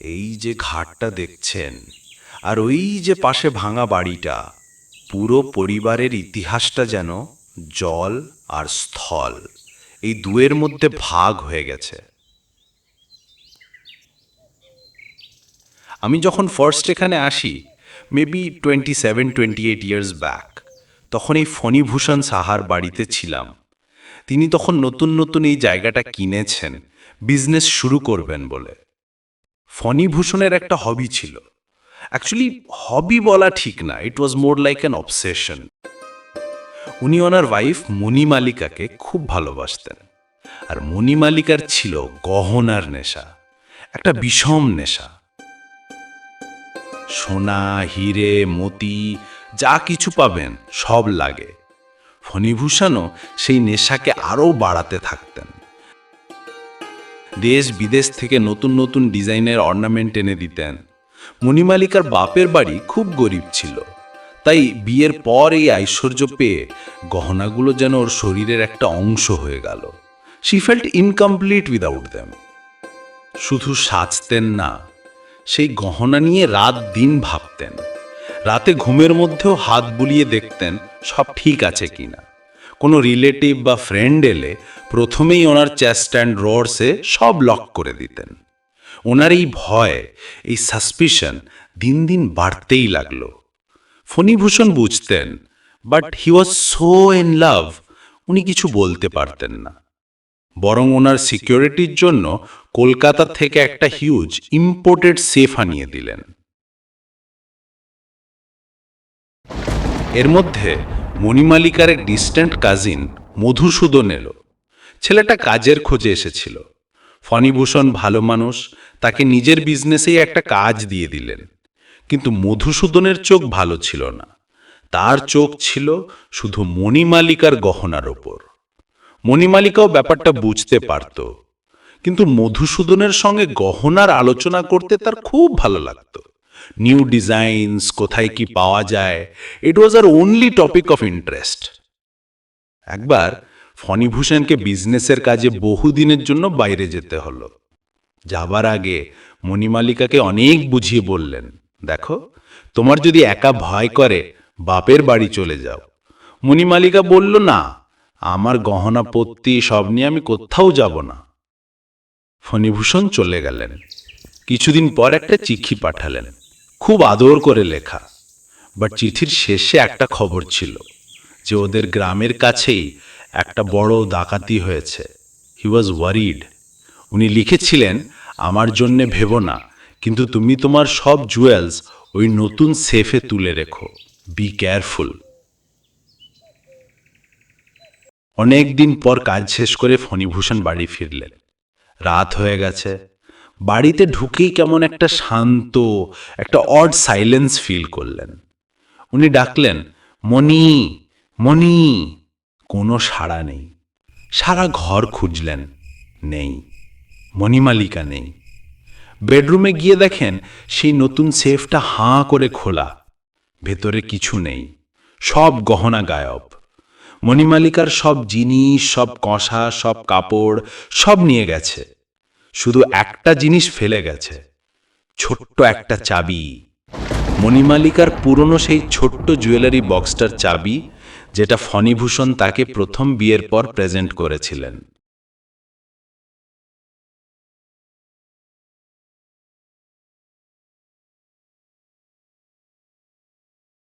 এই যে ঘাটটা দেখছেন, আর ওই যে পাশে ভাঙা বাড়িটা, পুরো পরিবারের ইতিহাসটা যেন জল আর স্থল, এই দুয়ের মধ্যে ভাগ হয়ে গেছে। আমি যখন ফার্স্ট এখানে আসি maybe twenty seven twenty eight years back তখন এই ফণীভূষণ সাহার বাড়িতে ছিলাম। তিনি তখন নতুন নতুন এই জায়গাটা কিনেছেন বিজনেস শুরু করবেন বলে। ফণীভূষণের একটা হবি ছিল। অ্যাকচুয়ালি হবি বলা ঠিক না it was more like an obsession উনি ওনার ওয়াইফ মণিমালিকাকে খুব ভালোবাসতেন। আর মণিমালিকার ছিল গহনার নেশা, একটা বিষম নেশা। সোনা, হিরে, মতি, যা কিছু পাবেন, সব লাগে। ফণীভূষণও সেই নেশাকে আরও বাড়াতে থাকতেন দেশ বিদেশ থেকে নতুন নতুন ডিজাইনের অর্নামেন্ট এনে দিতেন। মণিমালিকার বাপের বাড়ি খুব গরিব ছিল। তাই বিয়ের পর এই ঐশ্বর্য পেয়ে গহনাগুলো যেন ওর শরীরের একটা অংশ হয়ে গেল। She felt incomplete without them শুধু সাজতেন না, সেই গহনা নিয়ে রাত দিন ভাবতেন। রাতে ঘুমের মধ্যেও হাত বুলিয়ে দেখতেন, সব ঠিক আছে কিনা। কোনো রিলেটিভ বা ফ্রেন্ড এলে প্রথমেই ওনার চেস্ট অ্যান্ড রোডসে সব লক করে দিতেন। ওনার এই ভয়, এই সাসপিশন দিন দিন বাড়তেই লাগল। ফণীভূষণ বুঝতেন but he was so in love উনি কিছু বলতে পারতেন না। বরং ওনার সিকিউরিটির জন্য কলকাতা থেকে একটা হিউজ ইম্পোর্টেড সেফ আনিয়ে দিলেন। এর মধ্যে মণিমালিকার এক ডিস্ট্যান্ট কাজিন মধুসূদন এলো। ছেলেটা কাজের খোঁজে এসেছিল। ফণিভূষণ ভালো মানুষ, তাকে নিজের বিজনেসেই একটা কাজ দিয়ে দিলেন। কিন্তু মধুসূদনের চোখ ভালো ছিল না। তার চোখ ছিল শুধু মণিমালিকার গহনার ওপর। মণিমালিকাও ব্যাপারটা বুঝতে পারত। কিন্তু মধুসূদনের সঙ্গে গহনার আলোচনা করতে তার খুব ভালো লাগতো। নিউ ডিজাইনস কোথায় কি পাওয়া যায়। It was R only topic of interest একবার ফণীভূষণকে বিজনেসের কাজে বহুদিনের জন্য বাইরে যেতে হলো। যাবার আগে মণিমালিকাকে অনেক বুঝিয়ে বললেন, দেখো, তোমার যদি একা ভয় করে, বাপের বাড়ি চলে যাও। মণিমালিকা বলল, না, আমার গহনা পত্তি সব নিয়ে আমি কোথাও যাব না। ফণীভূষণ চলে গেলেন। কিছুদিন পর একটা চিঠি পাঠালেন। খুব আদর করে লেখা। বাট চিঠির শেষে একটা খবর ছিল যে ওদের গ্রামের কাছেই একটা বড় ডাকাতি হয়েছে। হি ওয়াজ ওয়ারিড উনি লিখেছিলেন, আমার জন্যে ভেবো না, কিন্তু তুমি তোমার সব জুয়েলস ওই নতুন সেফে তুলে রেখো। বি কেয়ারফুল অনেক দিন পর কাজ শেষ করে ফণীভূষণ বাড়ি ফিরলেন। রাত হয়ে গেছে। বাড়িতে ঢুকেই কেমন একটা শান্ত, একটা অড সাইলেন্স ফিল করলেন। উনি ডাকলেন, মণি মণি, কোনো সাড়া নেই। সারা ঘর খুঁজলেন, নেই, মণিমালিকা নেই। বেডরুমে গিয়ে দেখেন, সেই নতুন সেফটা হাঁ করে খোলা, ভেতরে কিছু নেই, সব গহনা গায়ব। মণিমালিকার সব জিনিস, সব কষা, সব কাপড়, সব নিয়ে গেছে। শুধু একটা জিনিস ফেলে গেছে, ছোট্ট একটা চাবি। মণিমালিকার পুরনো সেই ছোট্ট জুয়েলারি বক্সটার চাবি, যেটা ফণিভূষণ তাকে প্রথম বিয়ের পর প্রেজেন্ট করেছিলেন।